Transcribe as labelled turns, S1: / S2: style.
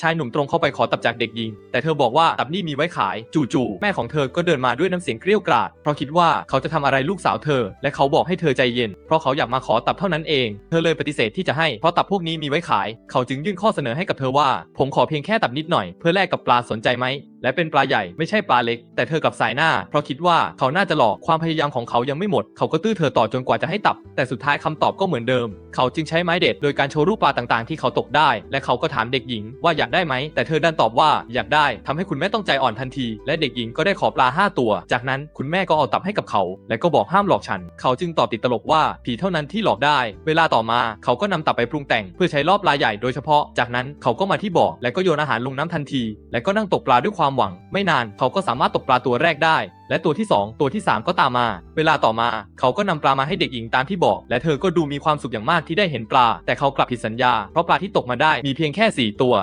S1: ชายหนุ่มตรงเข้าไปขอตับจากเด็กหญิง แต่เธอบอกว่าตับนี่มีไว้ขาย จู่ๆ แม่ของเธอก็เดินมาด้วยน้ำเสียงเกรี้ยวกราด เพราะคิดว่าเขาจะทำอะไรลูกสาวเธอ และเขาบอกให้เธอใจเย็น เพราะเขาอยากมาขอตับเท่านั้นเอง เธอเลยปฏิเสธที่จะให้ เพราะตับพวกนี้มีไว้ขาย เขาจึงยื่นข้อเสนอให้กับเธอว่า ผมขอเพียงแค่ตับนิดหน่อย เพื่อแลกกับปลาสนใจไหมและเป็นปลาใหญ่ไม่ใช่ปลาเล็ก แต่เธอกับสายหน้า เพราะคิดว่าเขาน่าจะหลอกความพยายามของเขายังไม่หมด เขาก็ตื้อเธอต่อจนกว่าจะให้ตับ แต่สุดท้ายคำตอบก็เหมือนเดิม เขาจึงใช้ไม้เด็ดโดยการโชว์รูปปลาต่างๆ ที่เขาตกได้ และเขาก็ถามเด็กหญิงว่าอยากได้ไหม แต่เธอดันตอบว่าอยากได้ทำให้คุณแม่ต้องใจอ่อนทันที และเด็กหญิงก็ได้ขอปลาห้าตัว จากนั้นคุณแม่ก็เอาตับให้กับเขา และก็บอกห้ามหลอกฉัน เขาจึงตอบติดตลกว่าผีเท่านั้นที่หลอกได้ เวลาต่อมาเขาก็นำตับไปปรุงแต่งเพื่อใช้รอบปลาใหญ่โดยเฉพาะ จากนั้นเขาก็มาที่บ่อและก็โยนอาหารลงน้ำทันที และก็นั่งตกปลาด้วยความหวัง ไม่นานเขาก็สามารถตกปลาตัวแรกได้ และตัวที่ 2 ตัวที่ 3 ก็ตามมา เวลาต่อมา เขาก็นำปลามาให้เด็กหญิงตามที่บอก และเธอก็ดูมีความสุขอย่างมากที่ได้เห็นปลา แต่เขากลับผิดสัญญาเพราะปลาที่ตกมาได้มีเพียงแค่ 4 ตัว